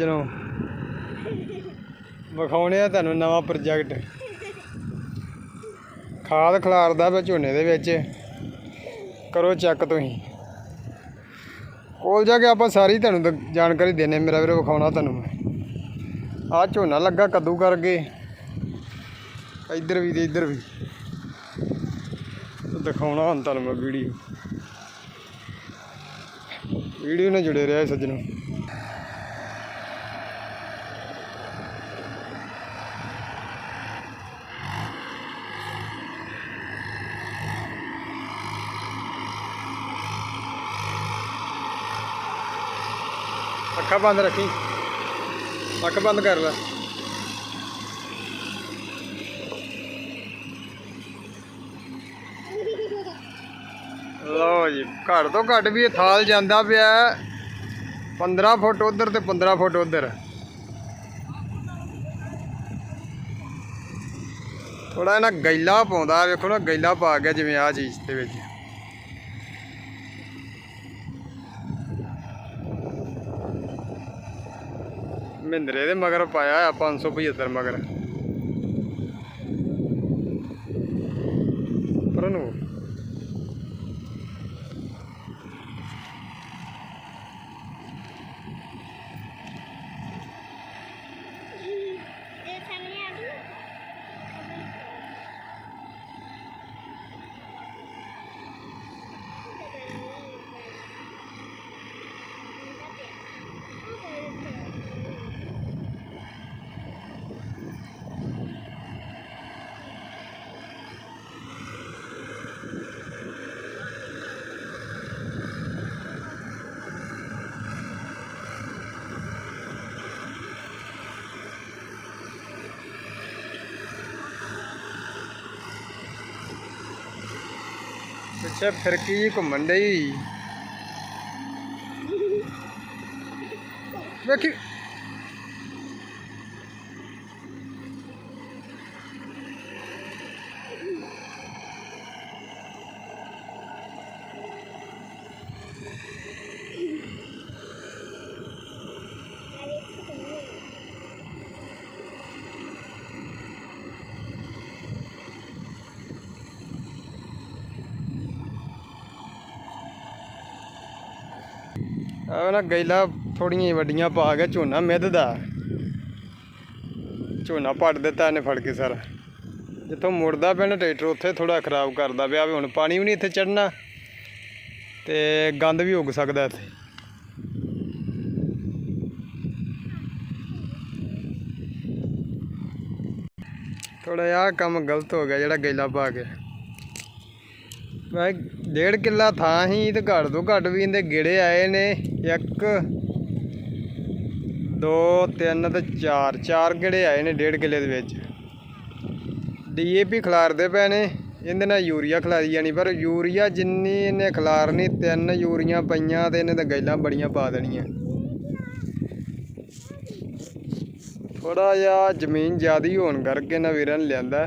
ਸੱਜਣੋ ਵਿਖਾਉਣੇ ਆ ਤੁਹਾਨੂੰ ਨਵਾਂ ਪ੍ਰੋਜੈਕਟ। ਖਾਦ ਖਿਲਾਰਦਾ ਵਾ ਝੋਨੇ ਦੇ ਵਿੱਚ। ਕਰੋ ਚੈੱਕ ਤੁਸੀਂ। ਕੋਲ ਜਾ ਕੇ ਆਪਾਂ ਸਾਰੀ ਤੁਹਾਨੂੰ ਜਾਣਕਾਰੀ ਦੇਣੇ ਮੇਰਾ ਵੀਰੋ ਵਿਖਾਉਣਾ ਤੁਹਾਨੂੰ ਮੈਂ। ਆਹ ਝੋਨਾ ਲੱਗਾ ਕੱਦੂ ਗਏ ਇੱਧਰ ਵੀ ਤੇ ਇੱਧਰ ਵੀ। ਦਿਖਾਉਣਾ ਹੁਣ ਤੁਹਾਨੂੰ ਮੈਂ ਵੀਡੀਓ। ਵੀਡੀਓ ਨਾਲ ਜੁੜੇ ਰਿਹਾ ਸੱਜਣੋ। ਅੱਖਾਂ ਬੰਦ ਰੱਖੀ। ਅੱਖ ਬੰਦ ਕਰ ਲੈ। ਲਓ ਜੀ, ਘੱਟ ਤੋਂ ਘੱਟ ਵੀ ਇਹ ਥਾਲ ਜਾਂਦਾ ਪਿਆ ਹੈ। 15 ਫੁੱਟ ਉਧਰ ਤੇ 15 ਫੁੱਟ ਉਧਰ। ਥੋੜਾ ਇਹਨਾਂ ਗੈਲਾ ਪਾਉਂਦਾ, ਵੇਖੋ ਨਾ ਗੈਲਾ ਪਾ ਗਿਆ ਜਿਵੇਂ ਆ ਚੀਜ਼ ਦੇ ਵਿੱਚ। ਮਹਿੰਦਰੇ ਦੇ ਮਗਰ ਪਾਇਆ ਆ 575 ਮਗਰ। ਪਰ ਪਿੱਛੇ ਫਿਰਕੀ ਜਿਹੀ ਘੁੰਮਣ ਡਈ? ਵੇਖੀ ਆ ਨਾ ਗੈਲਾ ਥੋੜੀਆਂ ਵੱਡੀਆਂ ਪਾ ਕੇ ਝੋਨਾ ਮਿੱਧਦਾ। ਝੋਨਾ ਪੱਟ ਦਿੱਤਾ ਇਹਨੇ ਫੜ ਕੇ ਸਾਰਾ। ਜਿੱਥੋਂ ਮੁੜਦਾ ਪਿਆ ਨਾ ਟਰੈਕਟਰ, ਉੱਥੇ ਥੋੜਾ ਖਰਾਬ ਕਰਦਾ ਪਿਆ ਵੀ ਹੁਣ ਪਾਣੀ ਵੀ ਨਹੀਂ ਇੱਥੇ ਚੜਨਾ ਤੇ ਗੰਦ ਵੀ ਉੱਗ ਸਕਦਾ ਇੱਥੇ। ਥੋੜਾ ਜਿਹਾ ਕੰਮ ਗਲਤ ਹੋ ਗਿਆ ਜਿਹੜਾ ਗੈਲਾ ਪਾ ਕੇ। ਮੈਂ ਡੇਢ ਕਿੱਲਾ ਥਾਂ ਹੀ ਤੇ ਘੱਟ ਤੋਂ ਘੱਟ ਵੀ ਇਹਦੇ ਗੇੜੇ ਆਏ ਨੇ। ਇੱਕ, ਦੋ, ਤਿੰਨ ਤੇ ਚਾਰ। ਚਾਰ ਗੇੜੇ ਆਏ ਨੇ ਡੇਢ ਕਿੱਲੇ ਦੇ ਵਿੱਚ। ਡੀਏਪੀ ਖਿਲਾਰਦੇ ਪਏ ਨੇ। ਇਹਦੇ ਨਾਲ ਯੂਰੀਆ ਖਿਲਾਰੀ ਜਾਣੀ, ਪਰ ਯੂਰੀਆ ਜਿੰਨੀ ਇਹਨੇ ਖਿਲਾਰਨੀ, ਤਿੰਨ ਯੂਰੀਆਂ ਪਈਆਂ ਤੇ ਇਹਨੇ ਤਾਂ ਗੈਲਾਂ ਬੜੀਆਂ ਪਾ ਦੇਣੀਆਂ। ਥੋੜਾ ਜਿਹਾ ਜ਼ਮੀਨ ਜ਼ਿਆਦੀ ਹੋਣ ਕਰਕੇ ਨਾ ਵੀਰਾਂ ਨੇ ਲਿਆਂਦਾ।